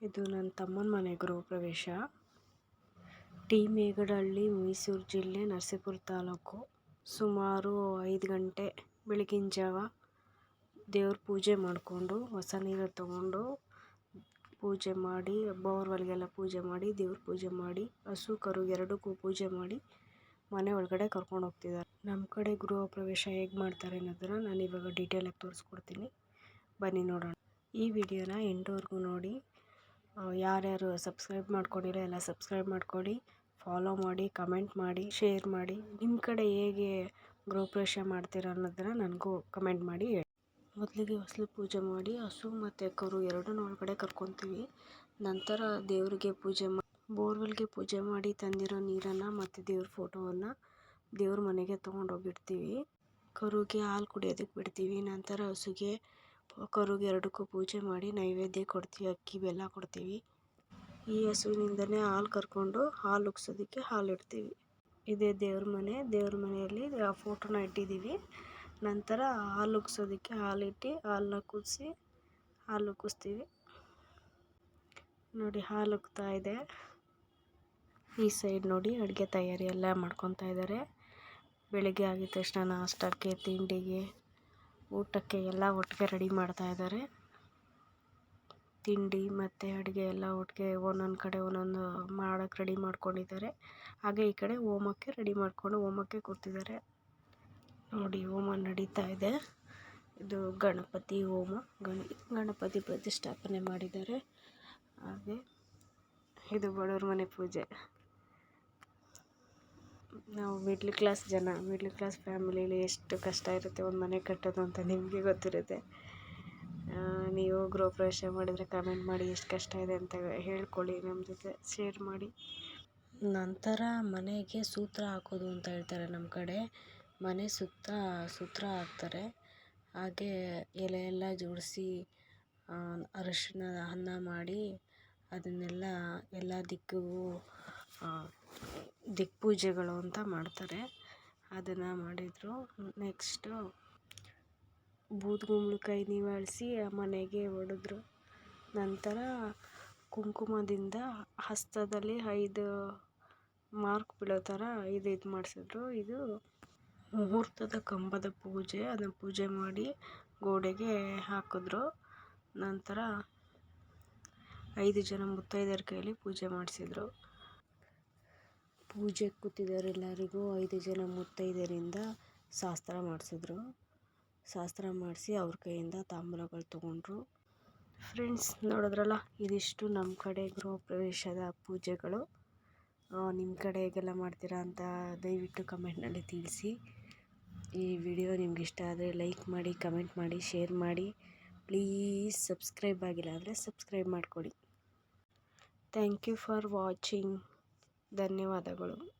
ಇದು ನನ್ನ ತಮ್ಮನ ಮನೆ ಗೃಹ ಪ್ರವೇಶ ಟಿ. ಮೇಗಡಹಳ್ಳಿ, ಮೈಸೂರು ಜಿಲ್ಲೆ, ನರಸೀಪುರ ತಾಲೂಕು. ಸುಮಾರು ಐದು ಗಂಟೆ ಬೆಳಗಿನ ಜಾವ ದೇವ್ರ ಪೂಜೆ ಮಾಡಿಕೊಂಡು, ಹೊಸ ನೀರು ತಗೊಂಡು ಪೂಜೆ ಮಾಡಿ ಬೋರ್ವೆಲ್ಗೆಲ್ಲ ಪೂಜೆ ಮಾಡಿ, ದೇವ್ರ ಪೂಜೆ ಮಾಡಿ ಹಸು ಕರು ಎರಡಕ್ಕೂ ಪೂಜೆ ಮಾಡಿ ಮನೆ ಒಳಗಡೆ ಕರ್ಕೊಂಡು ಹೋಗ್ತಿದ್ದಾರೆ. ನಮ್ಮ ಕಡೆ ಗೃಹ ಪ್ರವೇಶ ಹೇಗೆ ಮಾಡ್ತಾರೆ ಅನ್ನೋದನ್ನು ನಾನು ಇವಾಗ ಡೀಟೇಲಾಗಿ ತೋರಿಸ್ಕೊಡ್ತೀನಿ. ಬನ್ನಿ ನೋಡೋಣ. ಈ ವಿಡಿಯೋನ ಎಂಟುವರೆಗೂ ನೋಡಿ. ಯಾರ್ಯಾರು ಸಬ್ಸ್ಕ್ರೈಬ್ ಮಾಡ್ಕೊಂಡಿರೋ ಎಲ್ಲ ಸಬ್ಸ್ಕ್ರೈಬ್ ಮಾಡ್ಕೊಳ್ಳಿ ಫಾಲೋ ಮಾಡಿ ಕಮೆಂಟ್ ಮಾಡಿ ಶೇರ್ ಮಾಡಿ. ನಿಮ್ಮ ಕಡೆ ಹೇಗೆ ಗೃಹಪ್ರವೇಶ ಮಾಡ್ತೀರ ಅನ್ನೋದನ್ನು ನನಗೂ ಕಮೆಂಟ್ ಮಾಡಿ ಹೇಳಿ. ಮೊದಲಿಗೆ ಹೊಸಲು ಪೂಜೆ ಮಾಡಿ, ಹಸು ಮತ್ತು ಕರು ಎರಡನ್ನೂ ಒಳಗಡೆ ಕರ್ಕೊತೀವಿ. ನಂತರ ದೇವರಿಗೆ ಪೂಜೆ ಮಾಡಿ ಬೋರ್ವೆಲ್ಗೆ ಪೂಜೆ ಮಾಡಿ ತಂದಿರೋ ನೀರನ್ನು ಮತ್ತು ದೇವ್ರ ಫೋಟೋವನ್ನು ದೇವ್ರ ಮನೆಗೆ ತೊಗೊಂಡೋಗಿಡ್ತೀವಿ. ಕರುಗೆ ಹಾಲು ಕುಡಿಯೋದಕ್ಕೆ ಬಿಡ್ತೀವಿ. ನಂತರ ಹಸುಗೆ ಕರುಗೆ ಎರಡಕ್ಕೂ ಪೂಜೆ ಮಾಡಿ ನೈವೇದ್ಯ ಕೊಡ್ತೀವಿ, ಅಕ್ಕಿ ಬೆಲ್ಲ ಕೊಡ್ತೀವಿ. ಈ ಹಸುವಿನಿಂದನೇ ಹಾಲು ಕರ್ಕೊಂಡು ಹಾಲು ಉಗ್ಸೋದಕ್ಕೆ ಹಾಲು ಇಡ್ತೀವಿ. ಇದೇ ದೇವ್ರ ಮನೆ, ದೇವ್ರ ಮನೆಯಲ್ಲಿ ಆ ಫೋಟೋನ ಇಟ್ಟಿದ್ದೀವಿ. ನಂತರ ಹಾಲು ಉಗ್ಸೋದಕ್ಕೆ ಹಾಲಿಟ್ಟು ಹಾಲನ್ನ ಕುದಿಸಿ ಹಾಲು ಉಗ್ಗಿಸ್ತೀವಿ. ನೋಡಿ, ಹಾಲು ಉಗ್ತಾ ಇದೆ. ಈ ಸೈಡ್ ನೋಡಿ, ಅಡುಗೆ ತಯಾರಿ ಎಲ್ಲ ಮಾಡ್ಕೊತಾ ಇದ್ದಾರೆ. ಬೆಳಿಗ್ಗೆ ಆಗಿದ ತಕ್ಷಣ ನಾಷ್ಟಕ್ಕೆ, ತಿಂಡಿಗೆ. ಊಟಕ್ಕೆ ಎಲ್ಲ ಒಟ್ಟಿಗೆ ರೆಡಿ ಮಾಡ್ತಾ ಇದ್ದಾರೆ. ತಿಂಡಿ ಮತ್ತು ಅಡುಗೆ ಎಲ್ಲ ಒಟ್ಟಿಗೆ ಒಂದೊಂದು ಕಡೆ ಒಂದೊಂದು ಮಾಡಕ್ಕೆ ರೆಡಿ ಮಾಡ್ಕೊಂಡಿದ್ದಾರೆ. ಹಾಗೆ ಈ ಕಡೆ ಹೋಮಕ್ಕೆ ರೆಡಿ ಮಾಡಿಕೊಂಡು ಹೋಮಕ್ಕೆ ಕೂತಿದ್ದಾರೆ. ನೋಡಿ ಹೋಮ ನಡೀತಾ ಇದೆ. ಇದು ಗಣಪತಿ ಹೋಮ ಗಣ ಗಣಪತಿ ಪ್ರತಿಷ್ಠಾಪನೆ ಮಾಡಿದ್ದಾರೆ. ಹಾಗೆ ಇದು ಬಡವ್ರ ಮನೆ ಪೂಜೆ. ನಾವು ಮಿಡ್ಲ್ ಕ್ಲಾಸ್ ಜನ ಮಿಡ್ಲ್ ಕ್ಲಾಸ್ ಫ್ಯಾಮಿಲೀಲಿ ಎಷ್ಟು ಕಷ್ಟ ಇರುತ್ತೆ ಒಂದು ಮನೆ ಕಟ್ಟೋದು ಅಂತ ನಿಮಗೆ ಗೊತ್ತಿರುತ್ತೆ. ನೀವು ಗೃಹ ಪ್ರವೇಶ ಮಾಡಿದರೆ ಕಮೆಂಟ್ ಮಾಡಿ ಎಷ್ಟು ಕಷ್ಟ ಇದೆ ಅಂತ ಹೇಳ್ಕೊಳ್ಳಿ ನಮ್ಮ ಜೊತೆ ಶೇರ್ ಮಾಡಿ. ನಂತರ ಮನೆಗೆ ಸೂತ್ರ ಹಾಕೋದು ಅಂತ ಹೇಳ್ತಾರೆ ನಮ್ಮ ಕಡೆ. ಮನೆ ಸುತ್ತ ಸೂತ್ರ ಹಾಕ್ತಾರೆ. ಹಾಗೆ ಎಲೆ ಎಲ್ಲ ಜೋಡಿಸಿ ಅರಶಿನ ಅನ್ನ ಮಾಡಿ ಅದನ್ನೆಲ್ಲ ಎಲ್ಲ ದಿಕ್ಕಿಗೂ ದಿಕ್ಪೂಜೆಗಳು ಅಂತ ಮಾಡ್ತಾರೆ. ಅದನ್ನು ಮಾಡಿದರು. ನೆಕ್ಸ್ಟು ಬೂದುಗುಂಬಳಕಾಯಿ ನಿವಾಳಿಸಿ ಮನೆಗೆ ಹೊಡೆದ್ರು. ನಂತರ ಕುಂಕುಮದಿಂದ ಹಸ್ತದಲ್ಲಿ ಐದು ಮಾರ್ಕ್ ಬೀಳೋ ಥರ ಐದು ಇದು ಮಾಡಿಸಿದ್ರು. ಇದು ಮುಹೂರ್ತದ ಕಂಬದ ಪೂಜೆ. ಅದನ್ನು ಪೂಜೆ ಮಾಡಿ ಗೋಡೆಗೆ ಹಾಕಿದ್ರು. ನಂತರ ಐದು ಜನ ಮುತ್ತೈದೆಯರ ಕೈಯಲ್ಲಿ ಪೂಜೆ ಮಾಡಿಸಿದ್ರು. ಪೂಜೆ ಕೂತಿದ್ದವರೆಲ್ಲರಿಗೂ ಐದು ಜನ ಮುತ್ತೈದೆಯರಿಂದ ಶಾಸ್ತ್ರ ಮಾಡಿಸಿದ್ರು. ಶಾಸ್ತ್ರ ಮಾಡಿಸಿ ಅವ್ರ ಕೈಯಿಂದ ತಾಂಬೂಲಗಳು ತೊಗೊಂಡ್ರು. ಫ್ರೆಂಡ್ಸ್ ನೋಡಿದ್ರಲ್ಲ, ಇದಿಷ್ಟು ನಮ್ಮ ಕಡೆ ಗೃಹ ಪ್ರವೇಶದ ಪೂಜೆಗಳು. ನಿಮ್ಮ ಕಡೆ ಹೇಗೆಲ್ಲ ಮಾಡ್ತೀರಾ ಅಂತ ದಯವಿಟ್ಟು ಕಮೆಂಟ್ನಲ್ಲಿ ತಿಳಿಸಿ. ಈ ವಿಡಿಯೋ ನಿಮ್ಗೆ ಇಷ್ಟ ಆದರೆ ಲೈಕ್ ಮಾಡಿ, ಕಮೆಂಟ್ ಮಾಡಿ, ಶೇರ್ ಮಾಡಿ. ಪ್ಲೀಸ್ ಸಬ್ಸ್ಕ್ರೈಬ್ ಆಗಿಲ್ಲ ಅಂದರೆ ಸಬ್ಸ್ಕ್ರೈಬ್ ಮಾಡಿಕೊಡಿ. ಥ್ಯಾಂಕ್ ಯು ಫಾರ್ ವಾಚಿಂಗ್ ಧನ್ಯವಾದಗಳು.